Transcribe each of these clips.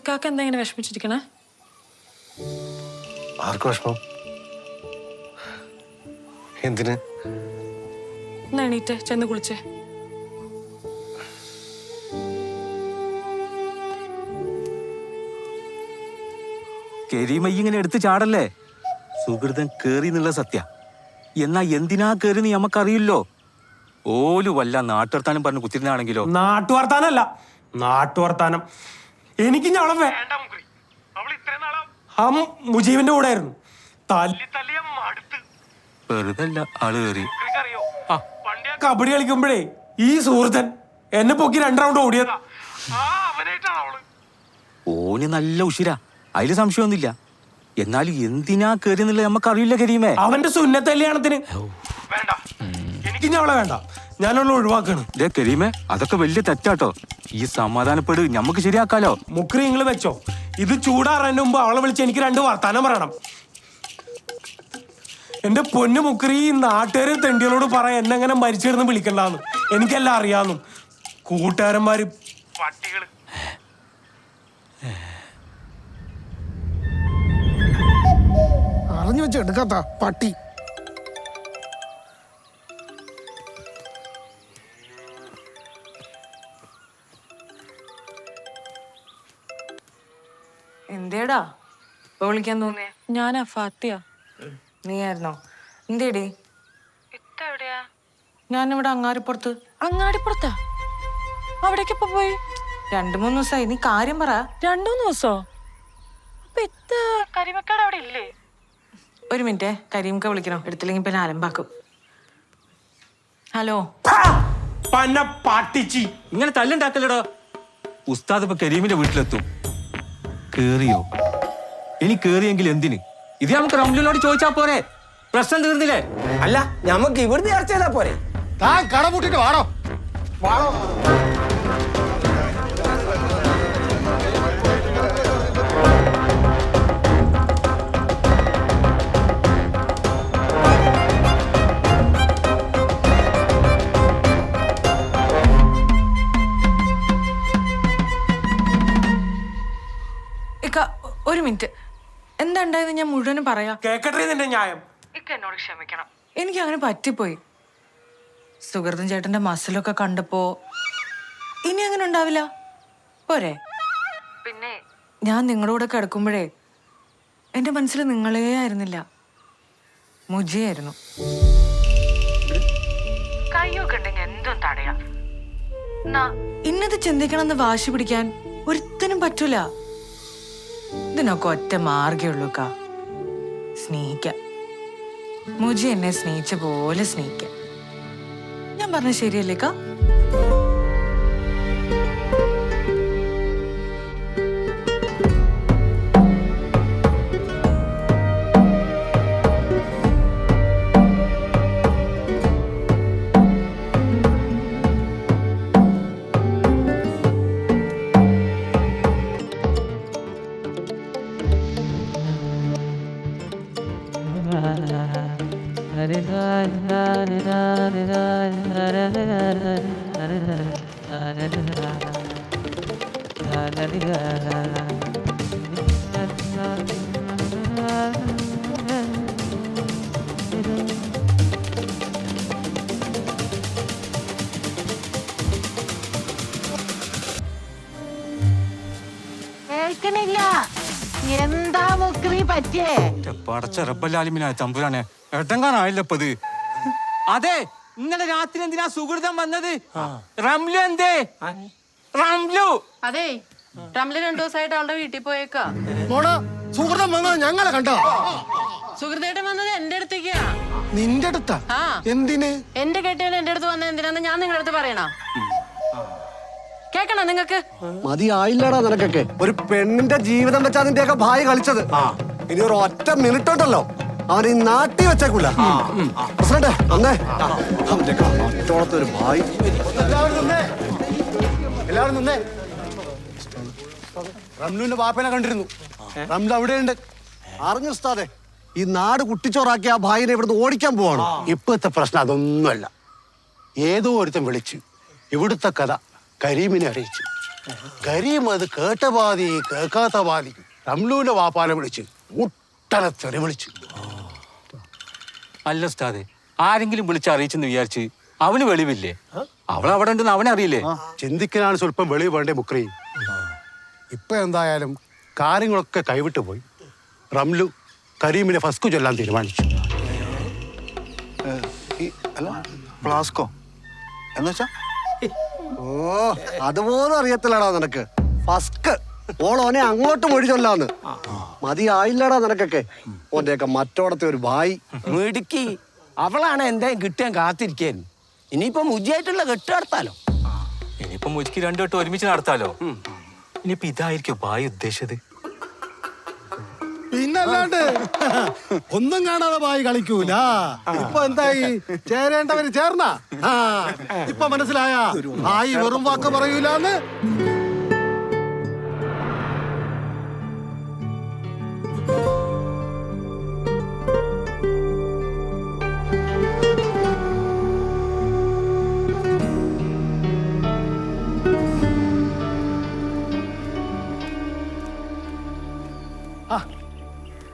ഇക്കാക്ക എന്താ ഇങ്ങനെ വിഷമിച്ചിരിക്കണേ? ആർക്ക് വിഷമം? എന്തിന്? എന്നാ എണീറ്റ് ചെന്ന് കുളിച്ചേ. കരീമ ഇങ്ങനെ എടുത്ത് ചാടല്ലേ? സുഹൃതൻ കേറി എന്നുള്ള സത്യ. എന്നാ എന്തിനാ കേറി നമുക്കറിയില്ലോ ഓലു വല്ല നാട്ടുവർത്താനം പറഞ്ഞ് കുത്തിരുന്നാണെങ്കിലോ? നാട്ടുവർത്താനല്ല നാട്ടുവർത്താനം. എനിക്ക് ഞാൻ അവളെ വേ- ആ മുജീബിന്റെ കൂടെ ആയിരുന്നു. തല്ലി തല്ലിയ മടുത്ത്. ആൾ കേറി. ആ, കബഡി കളിക്കുമ്പോഴേ ഈ സുഹൃത്തൻ എന്നെ പൊക്കി രണ്ട് റൗണ്ട് ഓടിയതാ ഓന് നല്ല ഉഷിരാ അതിൽ സംശയമൊന്നുമില്ല. എന്നാലും എന്തിനാ കയറി എന്നുള്ളത് നമുക്കറിയില്ല കരീമേ. അവന്റെ കല്യാണത്തിന് വേണ്ട. ഞാൻ അവളെ വേണ്ട. ഞാനവളെ ഒഴിവാക്കാണ്. ദേ കരീമേ അതൊക്കെ വലിയ തെറ്റാട്ടോ. ഈ സമാധാനപ്പെട് നമുക്ക് ശരിയാക്കാലോ. മുക്രി നിങ്ങൾ വെച്ചോ. ഇത് ചൂടാറാന്റെ മുമ്പ് അവളെ വിളിച്ച് എനിക്ക് രണ്ട് വർത്താനം പറയണം. എന്റെ പൊന്നു മുക്രി ഈ നാട്ടുകാരെ തെണ്ടികളോട് പറയാൻ എന്നെ അങ്ങനെ മരിച്ചിരുന്ന് വിളിക്കണ്ടെന്ന്. എനിക്കെല്ലാം അറിയാന്നും. കൂട്ടുകാരന്മാര് പട്ടികൾ അറിഞ്ഞു വെച്ച് എടുക്കാത്ത പട്ടി എന്തേടാ? ഇപ്പൊ വിളിക്കാൻ തോന്നിയ? ഞാനാ ഫാത്തിയ. നീയായിരുന്നോ? എന്തേടി? ഞാനിവിടെ അങ്ങാടിപ്പുറത്ത്. അങ്ങാടിപ്പുറത്താ? അവിടേക്ക് ഇപ്പൊ പോയി? രണ്ടു മൂന്ന് ദിവസമായി നീ കാര്യം പറ. രണ്ടൂന്ന് ദിവസോ? അപ്പൊ എത്ത കരിമക്കാട് അവിടെ ഇല്ലേ? ഒരു മിനിറ്റ്. കരീംക്ക വിളിക്കണം. എടുത്തില്ലെങ്കിൽ പിന്നെ അലമ്പാക്കും ഹലോ. പന്ന പാട്ടിച്ചി. ഇങ്ങനെ തല്ലുണ്ടാക്കല്ലടോ? ഉസ്താദ് ഇപ്പൊ കരീമിന്റെ വീട്ടിലെത്തും. കേറിയോ? ഇനി കേറിയെങ്കിൽ എന്തിന്? ഇത് നമുക്ക് റംലുനോട് ചോദിച്ചാ പോരെ. പ്രശ്നം തീർന്നില്ലേ? അല്ല നമുക്ക് ഇവിടുന്ന് ചർച്ച ചെയ്താ പോരെ. താൻ കടമുട്ടിട്ട് വാടോ. വാടോ. ഒരു മിനിറ്റ്. എന്താ ഉണ്ടായത്? ഞാൻ മുഴുവനും പറയാം. കേക്കട്ടെ നിന്റെ ന്യായം. ഇക്ക എന്നോട് ക്ഷമിക്കണം. എനിക്ക് അങ്ങനെ പറ്റിപ്പോയി. സുഹൃത്തും ചേട്ടന്റെ മസിലൊക്കെ കണ്ടപ്പോ ഇനി അങ്ങനെ ഉണ്ടാവില്ല. പോരെ. പിന്നെ? ഞാൻ നിങ്ങളുടെ കൂടെ കിടക്കുമ്പോഴേ എന്റെ മനസ്സിൽ നിങ്ങളേ ആയിരുന്നില്ല. മുജിയായിരുന്നു. കയ്യൊക്കെ ഉണ്ടെങ്കിൽ എന്തും തടയാം. ഇന്നത് ചിന്തിക്കണമെന്ന് വാശി പിടിക്കാൻ ഒരുത്തനും പറ്റൂല. ഇതിനൊക്കെ ഒറ്റ മാർഗേ ഉള്ളൂ കാ സ്നേഹിക്കാം. മുജി എന്നെ സ്നേഹിച്ച പോലെ സ്നേഹിക്കാം. ഞാൻ പറഞ്ഞ ശരിയല്ലേ കേൾക്കണില്ല എന്താ മുക്രി പറ്റിയേ? എന്റെ പടച്ച റബ്ബല്ലാലിമിനായ തമ്പുരാനെ എട്ടങ്കാനായില്ല ഇപ്പത്? അതെ ഇന്നലെ രാത്രി എന്തിനാ സുഹൃതം വന്നത്? റംലു എന്തേ? റംലു. അതെ റംലു രണ്ടു ദിവസമായിട്ട് അവളുടെ വീട്ടിൽ പോയേക്കാ. മോൾ സുഹൃതം വന്നത് ഞങ്ങളെ കണ്ടോ? സുഹൃത്തേട്ടൻ വന്നത് എന്റെ അടുത്തേക്കാ. നിന്റെ അടുത്താ? ആ. എന്തിന്? എന്റെ കെട്ടിയാണ് എന്റെ അടുത്ത് വന്നത് എന്തിനാന്ന് ഞാൻ നിങ്ങളുടെ അടുത്ത് പറയണോ? കേക്കണോ നിങ്ങക്ക് മതിയായില്ലടാ നിനക്കൊക്കെ. ഒരു പെണ്ണിന്റെ ജീവിതം വെച്ചാ അതിന്റെയൊക്കെ ഭാര്യ കളിച്ചത്. ഇനി ഒരു ഒറ്റ മിനിറ്റ് ഉണ്ടല്ലോ അവൻ ഈ നാട്ടി വെച്ചേക്കൂല. പ്രസിഡന്റ് അന്നേ ഒരു ഭായി എല്ലാവരും നിന്നേ. റംലുവിന്റെ ബാപ്പനെ കണ്ടിരുന്നു. റംലു അവിടെയുണ്ട്. അറിഞ്ഞു ഉസ്താദെ? ഈ നാട് കുട്ടിച്ചോറാക്കിയ ആ ഭായിനെ ഇവിടുന്ന് ഓടിക്കാൻ പോവാണ്. ഇപ്പോഴത്തെ പ്രശ്നം അതൊന്നുമല്ല. ഏതോ ഒരുത്തൻ വിളിച്ചു ഇവിടുത്തെ കഥ കരീമിനെ അറിയിച്ചു. കരീം അത് കേട്ട പാതി കേൾക്കാത്ത പാതി റംലൂന്റെ വാപ്പാനെ വിളിച്ച് മുട്ടന തെറി വിളിച്ചു. അല്ല ഉസ്താദെ ആരെങ്കിലും വിളിച്ച് അറിയിച്ചെന്ന് വിചാരിച്ച് അവന് വെളിവില്ലേ? അവൾ അവിടെ ഉണ്ടെന്ന് അവനെ അറിയില്ലേ? ചിന്തിക്കാനാണ് സ്വല്പം വെളിവ് വേണ്ടേ മുക്രി? ഇപ്പൊ എന്തായാലും കാര്യങ്ങളൊക്കെ കൈവിട്ടു പോയി. റംലു കരീമിനെ ഫസ്കു ചൊല്ലാൻ തീരുമാനിച്ചു. അല്ല ഫ്ലാസ്കോ? എന്നുവെച്ചാ ഓ അതുപോലും അറിയത്തില്ലടാ നിനക്ക്. ഫസ്ക് ഓളോനെ അങ്ങോട്ട് മൊഴി ചൊല്ലാന്ന്. മതിയായില്ലടാ നിനക്കൊക്കെ. ഓന്റെയൊക്കെ മറ്റോടത്തെ ഒരു ഭായി. മിടുക്കി. അവളാണ് എന്തേ കിട്ടാൻ കാത്തിരിക്കായിരുന്നു ഇനിയിപ്പം മുജിയായിട്ടുള്ള കെട്ട് നടത്താലോ? ഇനിയിപ്പം മുജിക്ക് രണ്ടു വട്ടം ഒരുമിച്ച് നടത്താലോ? ഇനിയിപ്പോ ഇതായിരിക്കും ഭായി ഉദ്ദേശിച്ചത്. പിന്നല്ലാണ്ട് ഒന്നും കാണാതെ പായി കളിക്കൂല. ഇപ്പൊ എന്തായി? ചേരേണ്ടവര് ചേർന്ന? ആ. ഇപ്പൊ മനസ്സിലായ? ആയി വെറും വാക്ക് പറയൂലെന്ന്.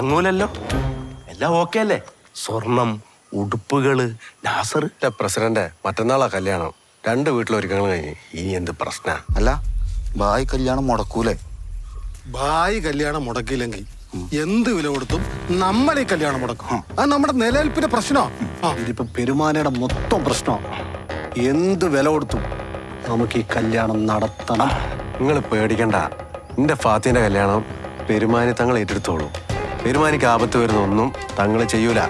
മുടങ്ങൂലല്ലോ എല്ലാം ഓക്കെ അല്ലേ സ്വർണം ഉടുപ്പുകൾ നാസർ. പ്രസിഡന്റ് മറ്റന്നാളാ കല്യാണം. രണ്ട് വീട്ടിലൊരുക്കങ്ങൾ കഴിഞ്ഞ്. ഇനി എന്ത് പ്രശ്ന? അല്ല ബായ് കല്യാണം മുടക്കൂലേ? ബായ് കല്യാണം മുടക്കിയില്ലെങ്കിൽ എന്ത് വില കൊടുത്തും നമ്മളെ ഈ കല്യാണം മുടക്കും. അത് നമ്മുടെ നിലനിൽപ്പിന്റെ പ്രശ്നോ ഇതിപ്പോ പെരുമാനയുടെ മൊത്തം പ്രശ്നമാണ് എന്ത് വില കൊടുത്തും നമുക്ക് ഈ കല്യാണം നടത്തണം. നിങ്ങൾ പേടിക്കണ്ട. എന്റെ ഫാത്തിന്റെ കല്യാണം പെരുമാനി തങ്ങൾ ഏറ്റെടുത്തോളൂ. പെരുമാനിക്ക് ആപത്ത് വരുന്ന ഒന്നും തങ്ങൾ ചെയ്യൂല.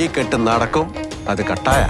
ഈ കെട്ട് നടക്കും അത് കട്ടായ.